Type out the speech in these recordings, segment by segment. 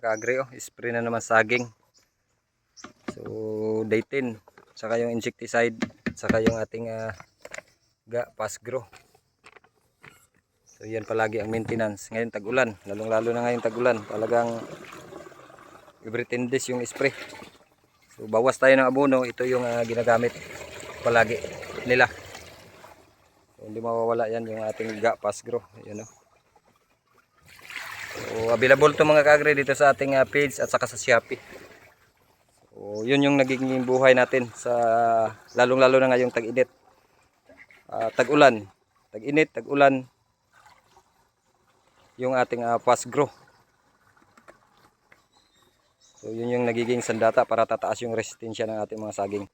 mga oh, spray na naman saging. So, day 10. Saka yung insecticide, saka yung ating ah, ga, pasgro. So, yan palagi ang maintenance. Ngayon tag-ulan, lalong-lalo na ngayon tag-ulan. Talagang every 10 days yung spray. So, bawas tayo ng abono, ito yung ah, ginagamit palagi nila. So, hindi mawawala yan yung ating ga, pasgro. Yan oh. So, available to mga kagre dito sa ating ah, page at saka sa Shopee. So, yun yung nagiging buhay natin sa lalong-lalo na ngayong tag-init. Ah, tag-ulan, tag-init, tag-ulan. Yung ating uh, fast grow. So, yun yung nagiging sandata para tataas yung resistensya ng ating mga saging.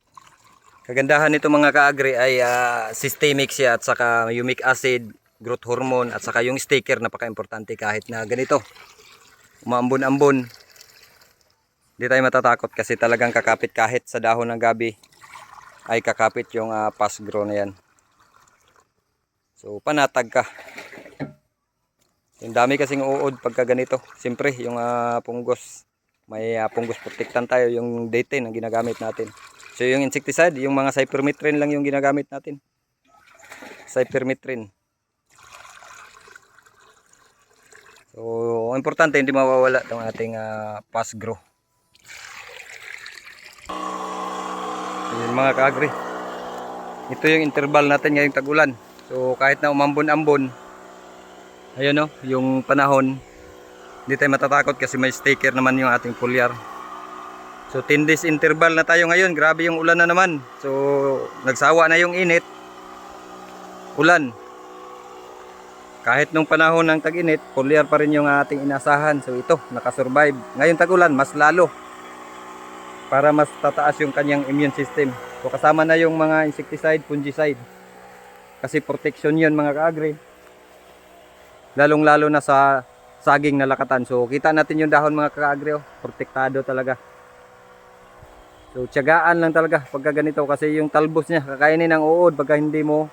Kagandahan nito mga kaagri ay ah, systemic siya at saka humic acid, growth hormone at saka yung sticker napaka-importante kahit na ganito. Umaambon-ambon. Hindi tayo matatakot kasi talagang kakapit kahit sa dahon ng gabi ay kakapit yung ah, fast grow na yan. So panatag ka. Yung dami kasing uod pagka ganito. Siyempre yung ah, punggos. May ah, punggos protectant tayo yung day 10 ang ginagamit natin. So yung insecticide, yung mga cypermethrin lang yung ginagamit natin. Cypermethrin. So, ang importante hindi mawawala itong ating ah, fast grow. Ayun mga kaagri. Ito yung interval natin ngayong tag-ulan. So, kahit na umambon-ambon, ayun no, yung panahon, hindi tayo matatakot kasi may sticker naman yung ating foliar. So 10 days interval na tayo ngayon. Grabe yung ulan na naman. So nagsawa na yung init. Ulan. Kahit nung panahon ng tag-init, foliar pa rin yung ating inasahan. So ito, nakasurvive. Ngayon tag-ulan, mas lalo. Para mas tataas yung kanyang immune system. So kasama na yung mga insecticide, fungicide. Kasi protection yun mga kaagri. Lalong lalo na sa saging na lakatan. So kita natin yung dahon mga kaagri. Oh. Protektado talaga. So, tiyagaan lang talaga pagka ganito kasi yung talbos niya, kakainin ng uod pagka hindi mo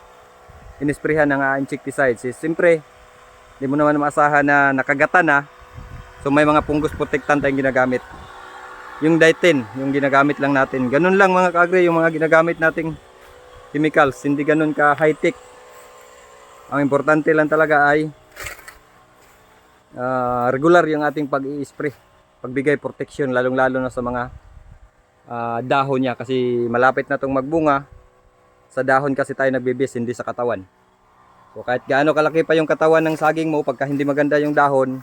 inisprehan ng uh, insecticides. Eh, Siyempre, hindi mo naman maasahan na nakagatan na. So, may mga punggos protectant tayong ginagamit. Yung ditin, yung ginagamit lang natin. Ganun lang mga kagre, yung mga ginagamit nating chemicals. Hindi ganun ka high-tech. Ang importante lang talaga ay ah, regular yung ating pag-i-spray. Pagbigay protection, lalong-lalo na sa mga ah, dahon niya kasi malapit na itong magbunga. Sa dahon kasi tayo nagbibis, hindi sa katawan. So kahit gaano kalaki pa yung katawan ng saging mo, pagka hindi maganda yung dahon,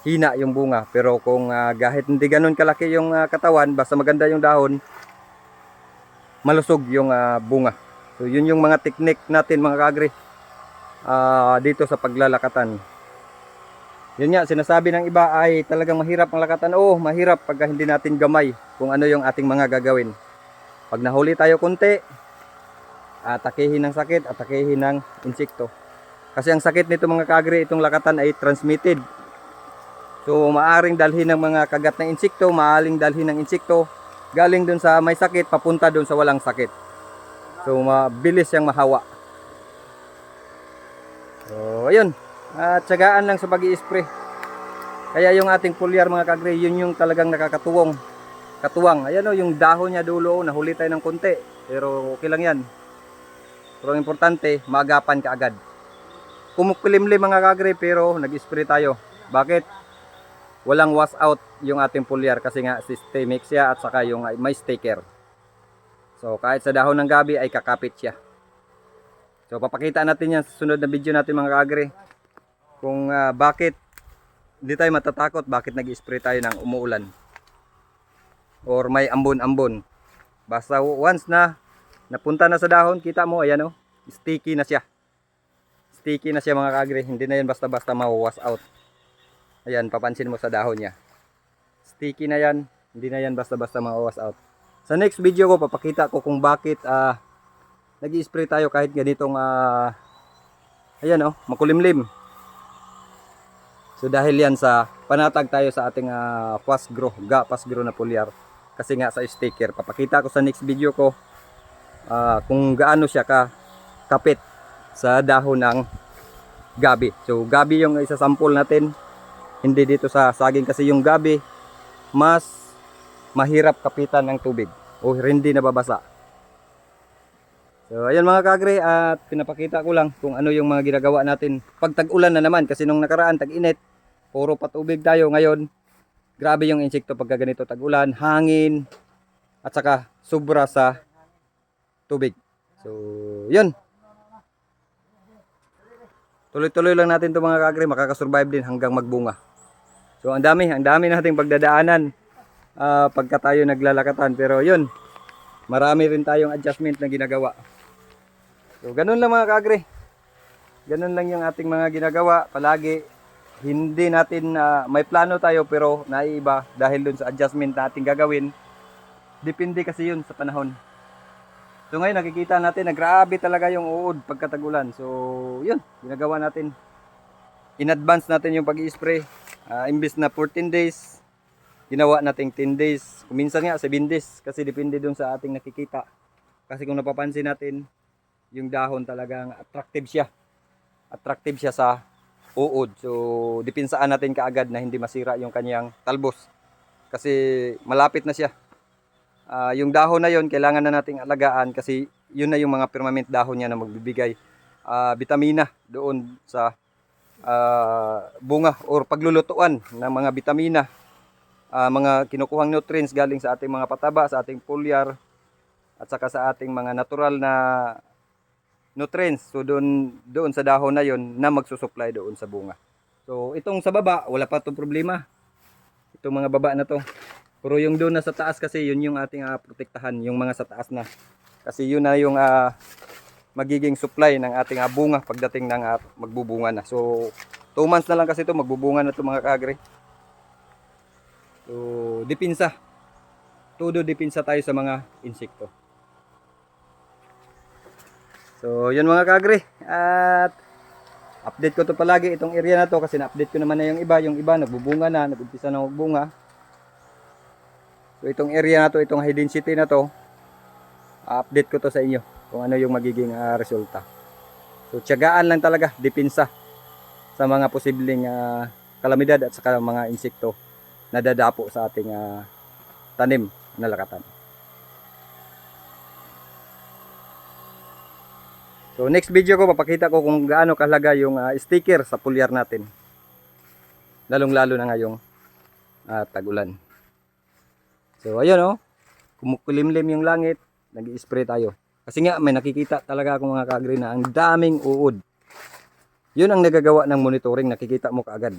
hina yung bunga. Pero kung ah, kahit hindi ganun kalaki yung ah, katawan, basta maganda yung dahon, malusog yung ah, bunga. So yun yung mga technique natin mga kagri ah, dito sa paglalakatan. Yun nga, sinasabi ng iba ay talagang mahirap ang lakatan. Oo, mahirap pagka hindi natin gamay kung ano yung ating mga gagawin. Pag nahuli tayo kunti, atakehin ng sakit, atakehin ng insekto. Kasi ang sakit nito mga kagre, itong lakatan ay transmitted. So maaring dalhin ng mga kagat ng insekto, maaring dalhin ng insekto galing dun sa may sakit papunta dun sa walang sakit. So mabilis siyang mahawa. So ayun, at tsagaan lang sa pag spray Kaya yung ating foliar mga kagre, yun yung talagang nakakatuwong. Katuwang. Ayan o, yung dahon niya dulo, oh, nahuli tayo ng konti. Pero okay lang yan. Pero importante, maagapan ka agad. Kumukulimlim mga kagre, pero nag-spray tayo. Bakit? Walang wash out yung ating foliar kasi nga systemic siya at saka yung may sticker. So kahit sa dahon ng gabi ay kakapit siya. So papakita natin yan sa sunod na video natin mga kagre kung ah, bakit hindi tayo matatakot bakit nag-spray tayo ng umuulan or may ambon-ambon basta once na napunta na sa dahon kita mo ayan oh. Sticky na siya. Sticky na siya mga kagre hindi na yan basta-basta mawawas out. Ayan papansin mo sa dahon niya. Sticky na yan. Hindi na yan basta-basta mawawas out. Sa next video ko papakita ko kung bakit ah nag-spray tayo kahit ganitong ah ayan oh makulimlim. So dahil yan sa panatag tayo sa ating uh, fast grow, ga fast grow na foliar. Kasi nga sa sticker, papakita ko sa next video ko ah, kung gaano siya ka kapit sa dahon ng gabi. So gabi yung isa sample natin. Hindi dito sa saging kasi yung gabi mas mahirap kapitan ng tubig o hindi nababasa. So ayun mga kagre at pinapakita ko lang kung ano yung mga ginagawa natin pag tag-ulan na naman kasi nung nakaraan tag-init puro patubig tayo ngayon grabe yung insekto pagka ganito tag-ulan, hangin at saka sobra sa tubig. So yun. Tuloy-tuloy lang natin 'to mga kagre makakasurvive din hanggang magbunga. So ang dami, ang dami nating pagdadaanan ah, pagka tayo naglalakatan pero yun marami rin tayong adjustment na ginagawa. So, ganun lang mga kagre. Ganun lang yung ating mga ginagawa. Palagi, hindi natin, ah, may plano tayo pero naiiba dahil dun sa adjustment na ating gagawin. Depende kasi yun sa panahon. So ngayon nakikita natin na grabe talaga yung uod pagkatagulan. So yun, ginagawa natin. In advance natin yung pag-i-spray. Ah, imbis na 14 days, ginawa natin 10 days. Kuminsan nga 7 days kasi depende dun sa ating nakikita. Kasi kung napapansin natin, yung dahon talagang attractive siya. Attractive siya sa uod. So, dipinsaan natin kaagad na hindi masira yung kanyang talbos. Kasi malapit na siya. Ah, yung dahon na yon kailangan na nating alagaan kasi yun na yung mga permanent dahon niya na magbibigay ah, bitamina doon sa ah, bunga or paglulutuan ng mga bitamina ah, mga kinukuhang nutrients galing sa ating mga pataba, sa ating foliar at saka sa ating mga natural na nutrients. So doon doon sa dahon na 'yon na magsusupply doon sa bunga. So itong sa baba, wala pa 'tong problema. Itong mga baba na 'to. Pero yung doon na sa taas kasi yun yung ating ah, protektahan, yung mga sa taas na. Kasi yun na yung ah, magiging supply ng ating ah, bunga pagdating ng ah, magbubunga na. So 2 months na lang kasi ito magbubunga na 'to mga kagre. So dipinsa. Todo dipinsa tayo sa mga insekto. So, yun mga kagre. At update ko to palagi itong area na to kasi na-update ko naman na yung iba. Yung iba nagbubunga na, nag-umpisa na magbunga. So, itong area na to, itong high density na to, update ko to sa inyo kung ano yung magiging ah, resulta. So, tiyagaan lang talaga, dipinsa sa mga posibleng ah, kalamidad at saka mga insekto na dadapo sa ating ah, tanim na lakatan. So next video ko papakita ko kung gaano kahalaga yung ah, sticker sa pulyar natin. Lalong-lalo na ngayong ah, tag-ulan. So ayun oh, kumukulimlim yung langit, nag-spray tayo. Kasi nga may nakikita talaga ako mga kaagri na ang daming uod. Yun ang nagagawa ng monitoring, nakikita mo kaagad.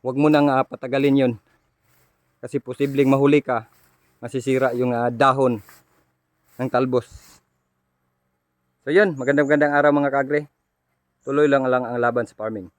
Huwag mo nang ah, patagalin yun. Kasi posibleng mahuli ka, masisira yung ah, dahon ng talbos. So yun, magandang magandang araw mga kagre. Tuloy lang lang ang laban sa farming.